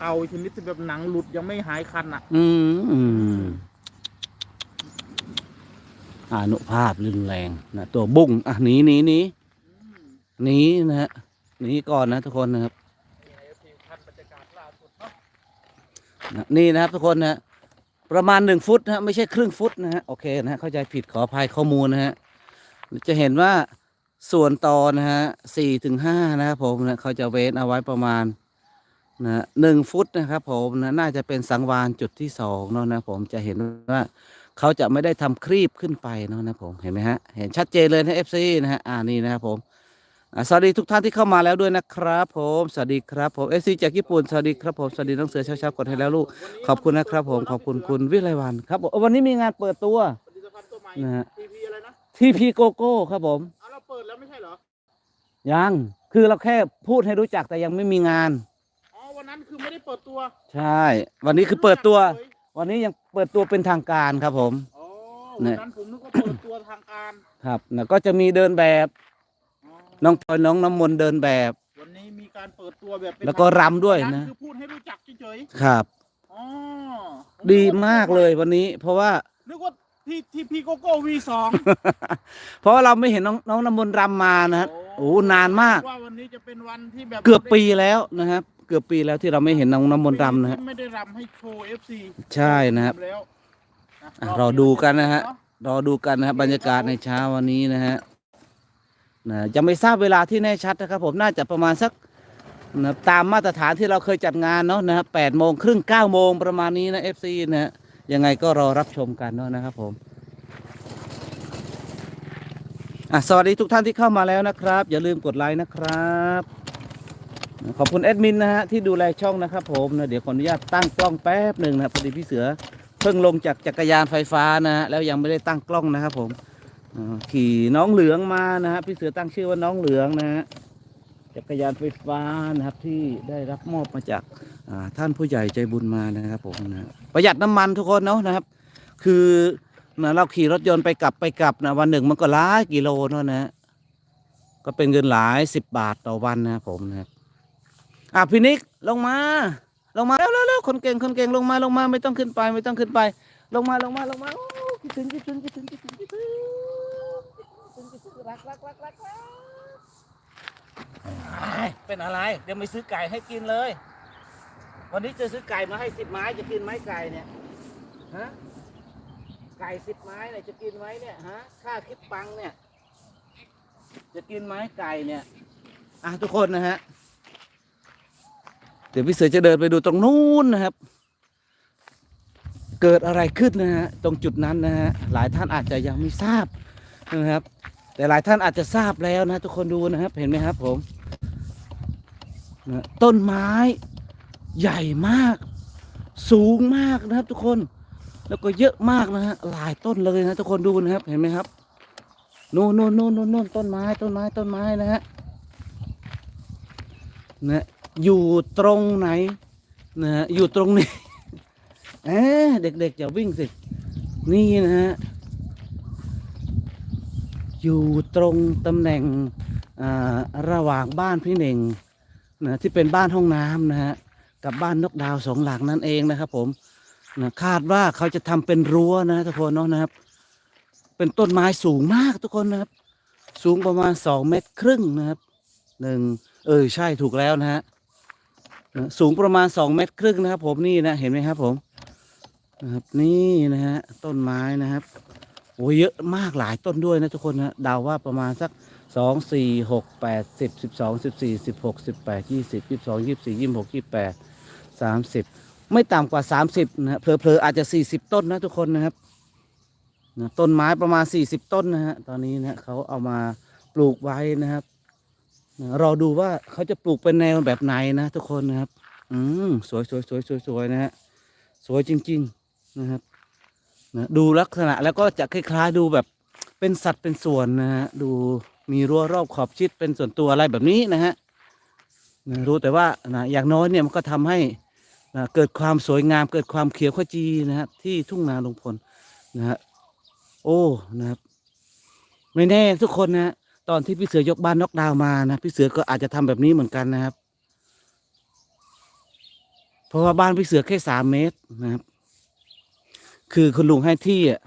เก่าชนิดที่แบบหนังหลุดยังไม่หายคันอะ อืมอืมอานุภาพรุนแรงนะตัวบุ้งอะหนีหนีหนีหนีนะฮะหนีก่อนนะทุกคนนะครับนี่นะนี่นะครับทุกคนนะประมาณหนึ่งฟุตนะไม่ใช่ครึ่งฟุตนะฮะโอเคนะฮะเข้าใจผิดขออภัยข้อมูลนะฮะจะเห็นว่าส่วนต่อนะฮะสี่ถึงห้านะครับผมนะเขาจะเว้นเอาไว้ประมาณ นะหนึ่งฟุตนะครับผมนะน่าจะเป็นสังวานจุดที่สองเนาะนะผมจะเห็นว่าเขาจะไม่ได้ทำครีบขึ้นไปเนาะนะผมเห็นไหมฮะเห็นชัดเจนเลยนะเอฟซีนะฮะอ่านี่นะครับผมอ่าสวัสดีทุกท่านที่เข้ามาแล้วด้วยนะครับ ผมสวัสดีครับผมเอฟซีจากญี่ปุ่นสวัสดีครับผมสวัสดีน้องเสือเช้าๆกดให้แล้วลูกขอบคุณนะครับ ผมขอบคุณคุณวิไลวันครับผมวันนี้มีงานเปิดตัวผลิตภัณฑ์ตัวใหม่นะฮะทีพีอะไรนะทีพีโกโก้ครับผมเอาเราเปิดแล้วไม่ใช่เหรอยังคือเราแค่พูดให้รู้จักแต่ยังไม่มีงานอ๋อวันนั้นคือ ไม่ได้เปิดตัวใช่ วันนี้คือเปิดตัว วันนี้ยังเปิดตัวเป็นทางการครับผม อ๋อเนี่วันยนั้นผมนึกว่าเปิดตัวทางการครับนะก็จะมีเดินแบบ อ๋อน้องพลอยน้องน้ำมนต์เดินแบบ วันนี้มีการเปิดตัวแบบเป็นแล้วก็ทางการำด้วยวันะ คือพูดให้รู้จักเฉยครับ ๆอ๋อผดีนึว่มากเลยวันนี้ เพราะว่า นึกว่าที่ที่พีโกโก้วีสอง เพราะว่าเราไม่เห็นน้องน้องน้ำมนต์รำมานะฮะโอ้นานมาก ว่าวันนี้จะเป็นวันที่แบบเกือบปีแล้วนะครับ เกือบปีแล้วที่เราไม่เห็นน้องน้ำมนต์รำนะฮะที่ไม่ได้รำให้โชว์เอฟซีใช่นะครับแล้วนะอะบรอดูกันนะฮะเารอดูกันนะครับบรรยากาศในเช้าวันนี้นะฮะนะยังไม่ทราบเวลาที่แน่ชัดนะครับ ผมน่าจะประมาณสักนะตามมาตรฐานที่เราเคยจัดงานเนาะนะครับแปดโมงครึ่งเก้าโมงประมาณนี้นะเอฟซีนะฮะยังไงก็รอรับชมกันเนาะนะครับผมอะสวัสดีทุกท่านที่เข้ามาแล้วนะครับ อย่าลืมกดไลค์นะครับ ขอบคุณแอดมินนะฮะที่ดูแลช่องนะครับผมนะเดี๋ยวขออนุญาตตั้งกล้องแป๊บหนึ่งนะพอดีพี่เสือเพิ่งลงจากจักรยานไฟฟ้านะฮะแล้วยังไม่ได้ตั้งกล้องนะครับผมขี่น้องเหลืองมานะฮะพี่เสือตั้งชื่อว่าน้องเหลืองนะฮะจักรยานไฟฟ้านะครับที่ได้รับมอบมาจากท่านผู้ใหญ่ใจบุญมานะครับผมนะประหยัดน้ำมันทุกคนเนาะนะครับ คือนะเราขี่รถยนต์ไปกลับไปกลับนะวันหนึ่งมันก็หลายกิโลเนาะนะฮะก็เป็นเงินหลายสิบบาทต่อวันนะครับผมนะครับ อะพี่นิกลงมา ลงมาแล้วแล้วคนเก่งคนเก่งลงมาลงมาไม่ต้องขึ้นไป ไม่ต้องขึ้นไป ลงมาลงมาลงมาโอ้คิดถึงคิดถึงคิดถึงคิดถึงคิดถึงคิดถึงรักรักรักรักเป็นอะไร เดี๋ยวไม่ซื้อไก่ให้กินเลย วันนี้จะซื้อไก่มาให้สิบไม้จะกินไหมไก่เนี่ยฮะไก่สิบไม้เนี่ยจะกินไหมเนี่ยฮะค่าคิดปังเนี่ย จะกินไหมไก่เนี่ยอะทุกคนนะฮะ เดี๋ยวพี่เสือจะเดินไปดูตรงนู้นนะครับ เกิดอะไรขึ้นนะฮะตรงจุดนั้นนะฮะหลายท่านอาจจะยังไม่ทราบนะครับ แต่หลายท่านอาจจะทราบแล้วนะ ทุกคนดูนะครับ เห็นไหมครับผมนะต้นไม้ใหญ่มาก สูงมากนะครับ ทุกคนแล้วก็เยอะมากนะฮะหลายต้นเลยนะทุกคนดูนะครับเห็นไหมครับนู่นนู่นนู่นนู่นนู่นต้นไม้ต้นไม้ต้นไม้นะฮะนะ อยู่ตรงไหนนะฮะอยู่ตรงนี้เอ๊เด็กๆอย่าวิ่งสิ นี่นะฮะ อยู่ตรงตำแหน่งอ่าระหว่างบ้านพี่เน่งนะที่เป็นบ้านห้องน้ำนะฮะ กับบ้านนกดาวสองหลังนั่นเองนะครับผมนะคาดว่าเขาจะทำเป็นรั้วนะทุกคนเนาะนะครับ เป็นต้นไม้สูงมากทุกคนนะครับ สูงประมาณสองเมตรครึ่งนะครับหนึ่งเออใช่ถูกแล้วนะฮะ สูงประมาณสองเมตรครึ่งนะครับ ผมนี่นะเห็นไหมครับ ผมนะครับนี่นะฮะต้นไม้นะครับโอ้เยอะมากหลายต้นด้วยนะทุกคนนะเดาว่าประมาณสักสองสี่หกแปดสิบสิบสองสิบสี่สิบหกสิบแปดยี่สิบยี่สิบสองยี่สิบสี่ยี่สิบหกยี่สิบแปดสามสิบไม่ต่ำกว่าสามสิบนะฮะเพลอๆอาจจะสี่สิบต้นนะทุกคนนะครับนะต้นไม้ประมาณสี่สิบต้นนะฮะตอนนี้นะเขาเอามาปลูกไว้นะครับ รอดูว่าเขาจะปลูกเป็นแนวแบบไหนนะทุกคนนะครับ อืมสวยสวยสวยสวยสวยนะฮะสวยจริง ๆนะครับนะดูลักษณะแล้วก็จะคล้ายๆดูแบบเป็นสัตว์เป็นส่วนนะฮะดูมีรั้วรอบขอบชิดเป็นส่วนตัวอะไรแบบนี้นะฮะนะรู้แต่ว่านะอย่างน้อยเนี่ยมันก็ทำให้นะเกิดความสวยงาม เกิดความเขียวขจีนะฮะที่ทุ่งนาลุงพลนะฮะโอ้นะครับ ไม่แน่ทุกคนนะฮะ ตอนที่พี่เสือยกบ้านนอกดาวมานะพี่เสือก็อาจจะทำแบบนี้เหมือนกันนะครับ เพราะว่าบ้านพี่เสือแค่สามเมตรนะครับ คือคุณลุงให้ที่อะ